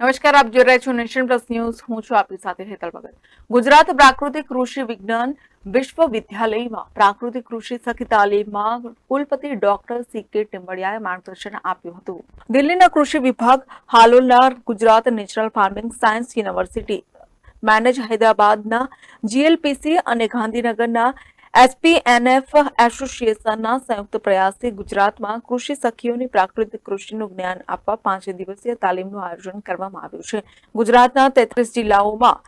નમસ્કાર, આપ જોઈ રહ્યા છો નેશન પ્લસ ન્યૂઝ. હું છું આપની સાથે હેતલ ભગત. ગુજરાત પ્રાકૃતિક કૃષિ વિજ્ઞાન વિશ્વવિદ્યાલયમાં પ્રાકૃતિક કૃષિ સખી તાલીમમાં કુલપતિ ડોક્ટર સી કે ટીમ્બડિયાએ માર્ગદર્શન આપ્યું હતું. દિલ્હીના કૃષિ વિભાગ હાલોલના Gujarat Natural Farming Science University, MANAGE હૈદરાબાદના GLPC અને ગાંધીનગરના એસપીએનએફ એસોસિએશનના સંયુક્ત પ્રયાસથી ગુજરાતમાં કૃષિ સખીઓની પ્રાકૃતિક કૃષિનું જ્ઞાન આપવા પાંચ દિવસીય તાલીમનું આયોજન કરવામાં આવ્યું છે. ગુજરાતના તેત્રીસ જિલ્લાઓમાં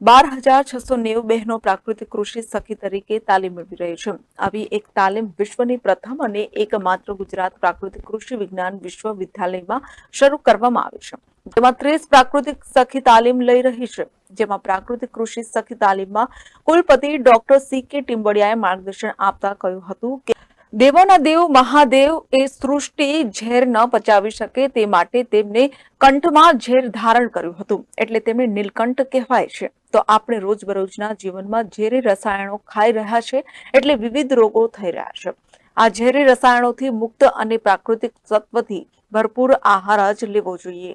બાર હજાર છસો નેવું બહેનો પ્રાકૃતિક કૃષિ સખી તરીકે તાલીમ મેળવી રહી છે. આવી એક તાલીમ વિશ્વની પ્રથમ અને એકમાત્ર ગુજરાત પ્રાકૃતિક કૃષિ વિજ્ઞાન વિશ્વવિદ્યાલયમાં શરૂ કરવામાં આવી છે. જેમાં ત્રીસ પ્રાકૃતિક સખી તાલીમ લઈ રહી છે. જેમાં પ્રાકૃતિક કૃષિ સખી તાલીમમાં કુલપતિ ડોક્ટર સી કે ટિમ્બડિયાએ માર્ગદર્શન આપતા કહ્યું હતું કે દેવોના દેવ મહાદેવ એ સૃષ્ટિ ઝેર ન પચાવી શકે તે માટે તેમને કંઠમાં ઝેર ધારણ કર્યું હતું. એટલે તેમને નીલકંઠ કહેવાય છે. તો આપણે રોજબરોજના જીવનમાં ઝેરી રસાયણો ખાઈ રહ્યા છે એટલે વિવિધ રોગો થઈ રહ્યા છે. આ ઝેરી રસાયણોથી મુક્ત અને પ્રાકૃતિક તત્વથી ભરપૂર આહાર જ લેવો જોઈએ.